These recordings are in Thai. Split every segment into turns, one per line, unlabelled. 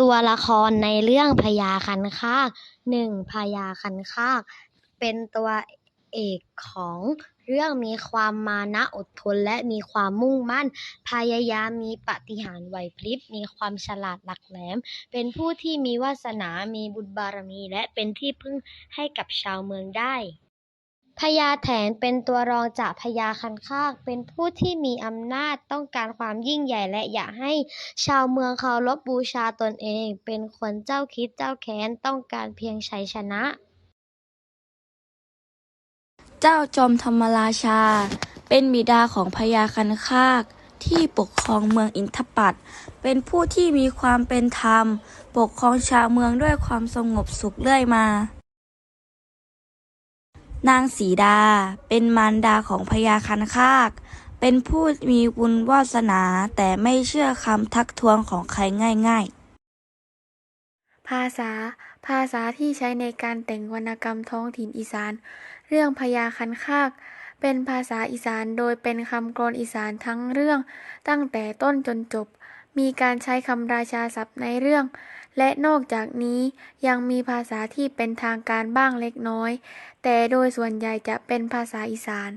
ตัวละครในเรื่องพญาคันคากหนึ่งพญาคันคาก เป็นตัวเอกของเรื่องมีความมานะอดทนและมีความมุ่งมั่น พยายามมีปฏิหารไหวพริบ มีความฉลาดหลักแหลม เป็นผู้ที่มีวาสนา มีบุญบารมี และเป็นที่พึ่งให้กับชาวเมืองได้ พญาแถนเป็นตัวรองจากพญาคันคาก เป็นผู้ที่มีอำนาจต้องการความยิ่งใหญ่และอยากให้ชาวเมืองเคารพบูชาตนเอง เป็นคนเจ้าคิดเจ้าแค้นต้องการเพียงชัยชนะ
เจ้าจอมธรรมราชา เป็นบิดาของพญาคันคากที่ปกครองเมืองอินทปัตเป็นผู้ที่มีความเป็นธรรม ปกครองชาวเมืองด้วยความสงบสุขเรื่อยมา นางสีดา เป็นมารดาของพญาคันคาก เป็นผู้มีบุญวาสนาแต่ไม่เชื่อคำทักท้วงของใครง่ายๆ
ภาษา ภาษาที่ใช้ในการแต่งวรรณกรรมท้องถิ่นอีสาน เรื่องพญาคันคาก เป็นภาษาอีสานโดยเป็นคำกลอนอีสานทั้งเรื่องตั้งแต่ต้นจนจบ มีการใช้คำราชาศัพท์ในเรื่อง และนอกจากนี้ยังมีภาษาที่เป็นทางการบ้างเล็กน้อย แต่โดยส่วนใหญ่จะเป็นภาษาอีสาน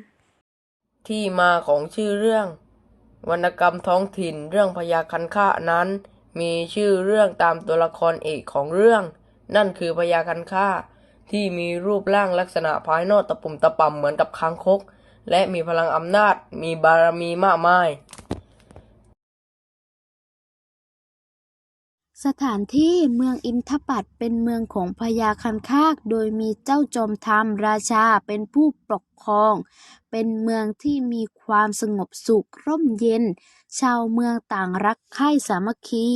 ที่มาของชื่อเรื่อง วรรณกรรมท้องถิ่นเรื่องพญาคันคานั้น มีชื่อเรื่องตามตัวละครเอกของเรื่อง นั่นคือพญาคันคาที่มีรูปร่างลักษณะภายนอกตะปุ่มตะป่ำเหมือนกับคางคก และมีพลังอำนาจมีบารมีมากมาย
สถานที่เมืองอินทปัตเป็นเมืองของพญาคันคาก โดยมีเจ้าจอมธรรมราชาเป็นผู้ปกครอง เป็นเมืองที่มีความสงบสุขร่มเย็น ชาวเมืองต่างรักใคร่สามัคคี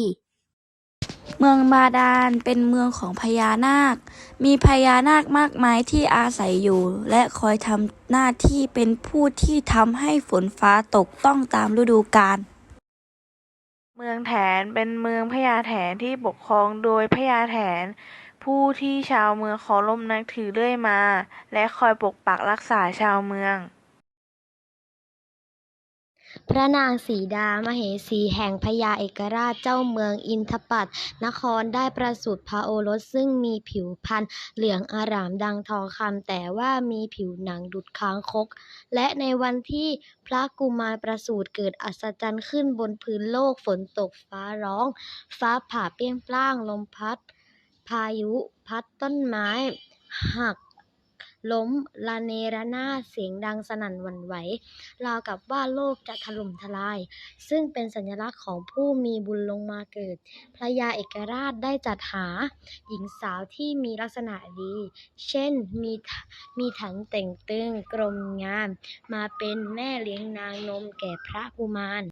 เมืองบาดาลเป็นเมืองของพญานาค มีพญานาคมากมายที่อาศัยอยู่ และคอยทำหน้าที่เป็นผู้ที่ทำให้ฝนฟ้าตกต้องตามฤดูกาล
เมืองแถนเป็นเมืองพญาแถนที่ปกครองโดยพญาแถน ผู้ที่ชาวเมืองเคารพนับถือเรื่อยมา และคอยปกปักรักษาชาวเมือง
พระนางสีดามเหสีแห่งพญาเอกราชเจ้าเมืองอินทปัตนครได้ประสูติพระโอรสซึ่งมีผิวพรรณเหลืองอารามดังทองคำแต่ว่ามีผิวหนังดุจค้างคก และในวันที่พระกุมารประสูติเกิดอัศจรรย์ขึ้นบนพื้นโลกฝนตกฟ้าร้อง ฟ้าผ่าเปรี้ยงปร้างลมพัด พายุพัดต้นไม้หัก ล้มระเนระนาดเสียงดังสนั่นหวั่นไหว ราวกับว่าโลกจะถล่มทลาย ซึ่งเป็นสัญลักษณ์ของผู้มีบุญลงมาเกิด พระยาเอกราชได้จัดหา หญิงสาวที่มีลักษณะดี เช่นมีมีถังแต่งตึงกรมงาม มาเป็นแม่เลี้ยงนางนมแก่พระกุมาร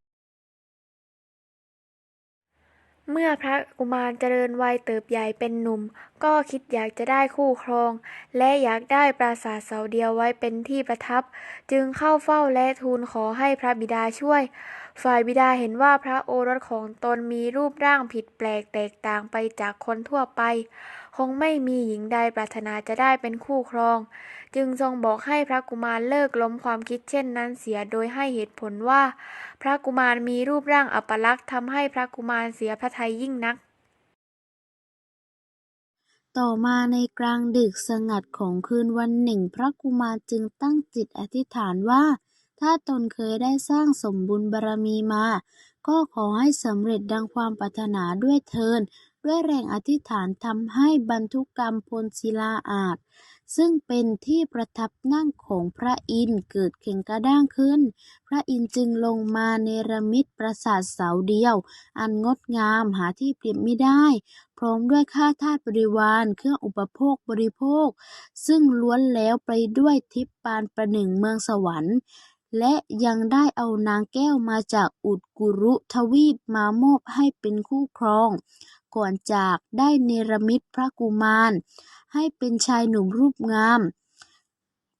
เมื่อพระกุมารเจริญวัยเติบใหญ่เป็นหนุ่ม ก็คิดอยากจะได้คู่ครอง และอยากได้ปราสาทเสาเดียวไว้เป็นที่ประทับ จึงเข้าเฝ้าและทูลขอให้พระบิดาช่วย ฝ่ายบิดาเห็นว่าพระโอรสของตนมีรูปร่างผิดแปลกแตกต่างไปจากคนทั่วไป งไม่มีหญิงใดปรารถนาจะได้เป็นคู่ครอง จึงทรงบอกให้พระกุมารเลิกล้มความคิดเช่นนั้นเสียโดยให้เหตุผลว่า พระกุมารมีรูปร่างอัปลักษณ์ทำให้พระกุมารเสียพระทัยยิ่งนัก
ต่อมาในกลางดึกสงัดของคืนวันหนึ่ง พระกุมารจึงตั้งจิตอธิษฐานว่า ถ้าตนเคยได้สร้างสมบุญบารมีมา ก็ขอให้สำเร็จดังความปรารถนาด้วยเทิน ด้วยแรงอธิษฐานทำให้บรรทุกรรมพลศิลาอาจ ซึ่งเป็นที่ประทับนั่งของพระอินทร์เกิดเข่งกระด้างขึ้น พระอินทร์จึงลงมาเนรมิตปราสาทเสาเดียว อันงดงามหาที่เปรียบไม่ได้ พร้อมด้วยข้าทาสบริวารเครื่องอุปโภคบริโภค ซึ่งล้วนแล้วไปด้วยทิพย์ปานประหนึ่งเมืองสวรรค์และยังได้เอานางแก้วมาจากอุดกุรุทวีปมามอบให้เป็นคู่ครอง ก่อนจากได้เนรมิตพระกุมาร ให้เป็นชายหนุ่มรูปงาม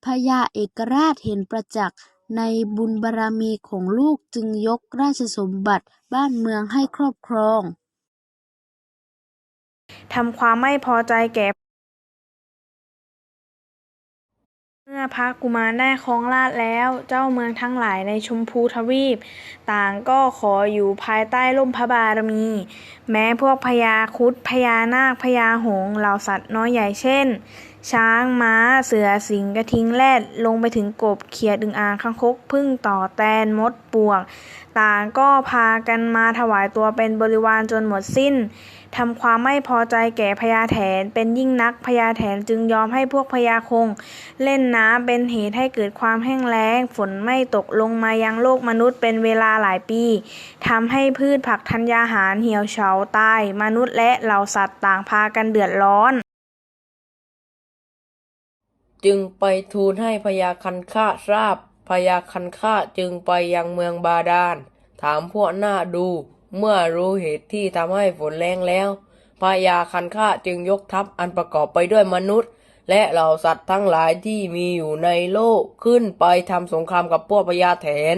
พญาเอกราชเห็นประจักษ์ในบุญบารมีของลูกจึงยกราชสมบัติบ้านเมืองให้ครอบครอง
ทำความไม่พอใจแก่ เมื่อพระกุมารได้ครองราชแล้ว เจ้าเมืองทั้งหลายในชมพูทวีป ต่างก็ขออยู่ภายใต้ร่มพระบารมี แม้พวกพญาครุดพญานาคพญาหงส์เหล่าสัตว์น้อยใหญ่เช่น ช้างม้า เสือสิงกระทิงแรดลงไปถึงกบเขียดอึงอ่างคังคกพึ่งต่อแตนมดปวก ต่างก็พากันมาถวายตัวเป็นบริวารจนหมดสิ้นทำความไม่พอใจแก่พญาแถนเป็นยิ่งนักพญาแถนจึงยอมให้พวกพญาคง เล่นน้ำเป็นเหตุให้เกิดความแห้งแล้ง ฝนไม่ตกลงมายังโลกมนุษย์เป็นเวลาหลายปีทำให้พืชผักธัญญาหารเหี่ยวเฉาตาย มนุษย์และเหล่าสัตว์ต่างพากันเดือดร้อน
จึงไปทูลให้พญาคันคาทราบพญาคันคาจึงไปยังเมืองบาดาล ถามพวกหน้าดู เมื่อรู้เหตุที่ทำให้ฝนแรงแล้วพญาคันคาจึงยกทัพอันประกอบไปด้วยมนุษย์ และเหล่าสัตว์ทั้งหลายที่มีอยู่ในโลกขึ้นไปทำสงครามกับพวกพญาแถน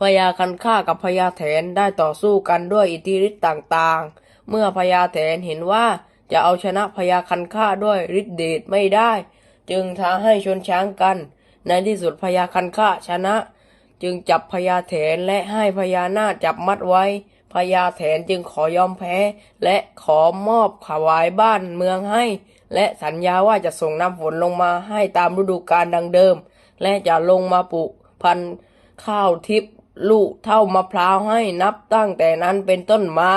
พญาคันคากับพญาแถนได้ต่อสู้กันด้วยอิทธิฤทธิ์ต่างๆ เมื่อพญาแถนเห็นว่าจะเอาชนะพญาคันคาด้วยฤทธิเดชไม่ได้ จึงท้าให้ชนช้างกัน ในที่สุดพญาคันคาชนะ จึงจับพญาแถนและให้พญานาจับมัดไว้พญาแถนจึงขอยอมแพ้ และขอมอบถวายบ้านเมืองให้ และสัญญาว่าจะส่งน้ำฝนลงมาให้ตามฤดูกาลดังเดิม และจะลงมาปลูกพันธุ์ข้าวทิพย์ลูกเท่ามะพร้าวให้นับตั้งแต่นั้นเป็นต้นมา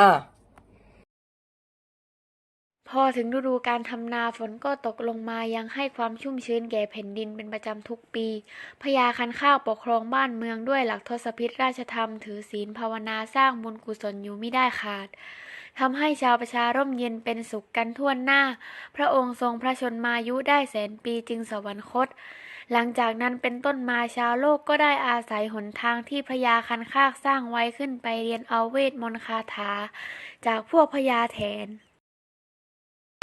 พอถึงฤดูการทำนาฝนก็ตกลงมายังให้ความชุ่มชื้นแก่แผ่นดินเป็นประจำทุกปีพญาคันข้าวปกครองบ้านเมืองด้วยหลักทศพิธราชธรรม ถือศีลภาวนาสร้างบุญกุศลอยู่ไม่ได้ขาดทำให้ชาวประชาร่มเย็นเป็นสุขกันทั่วหน้า พระองค์ทรงพระชนมายุได้แสนปีจึงสวรรคต หลังจากนั้นเป็นต้นมาชาวโลกก็ได้อาศัยหนทางที่พญาคันคากสร้างไว้ขึ้นไปเรียนเอาเวทมนต์คาถา จากพวกพญาแถน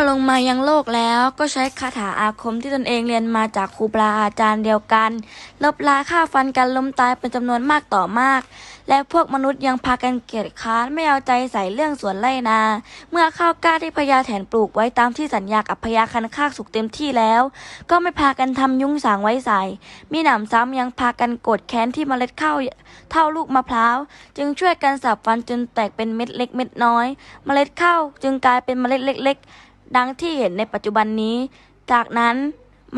ลงมายังโลกแล้วก็ใช้คาถาอาคมที่ตนเองเรียนมาจากครูบาอาจารย์เดียวกัน ลบลาฆ่าฟันกันล้มตายเป็นจำนวนมากต่อมาก และพวกมนุษย์ยังพากันเกียจค้านไม่เอาใจใส่เรื่องสวนไร่นา เมื่อข้าวกล้าที่พญาแถนปลูกไว้ตามที่สัญญากับพญาคันคากสุกเต็มที่แล้ว ก็ไม่พากันทำยุ้งสางไว้ใส่ มีหนำซ้ำยังพากันกรธแค้นที่เมล็ดข้าวเท่าลูกมะพร้าว จึงช่วยกันสับฟันจนแตกเป็นเม็ดเล็กเม็ดน้อย เมล็ดข้าวจึงกลายเป็นเมล็ดเล็ก ๆ ดังที่เห็นในปัจจุบันนี้ จากนั้น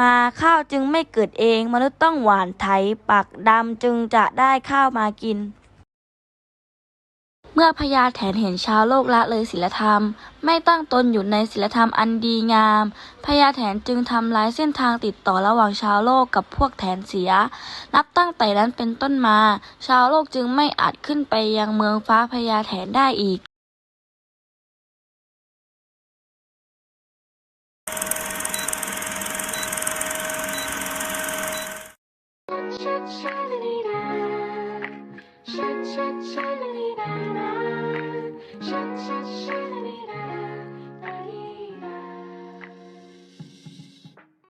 มาข้าวจึงไม่เกิดเองมนุษย์ต้องหวานไถปักดำจึงจะได้ข้าวมากิน เมื่อพญาแถนเห็นชาวโลกละเลยศีลธรรม ไม่ตั้งตนอยู่ในศีลธรรมอันดีงามพญาแถนจึงทำลายเส้นทางติดต่อระหว่างชาวโลกกับพวกแถนเสีย นับตั้งแต่นั้นเป็นต้นมา ชาวโลกจึงไม่อาจขึ้นไปยังเมืองฟ้าพญาแถนได้อีก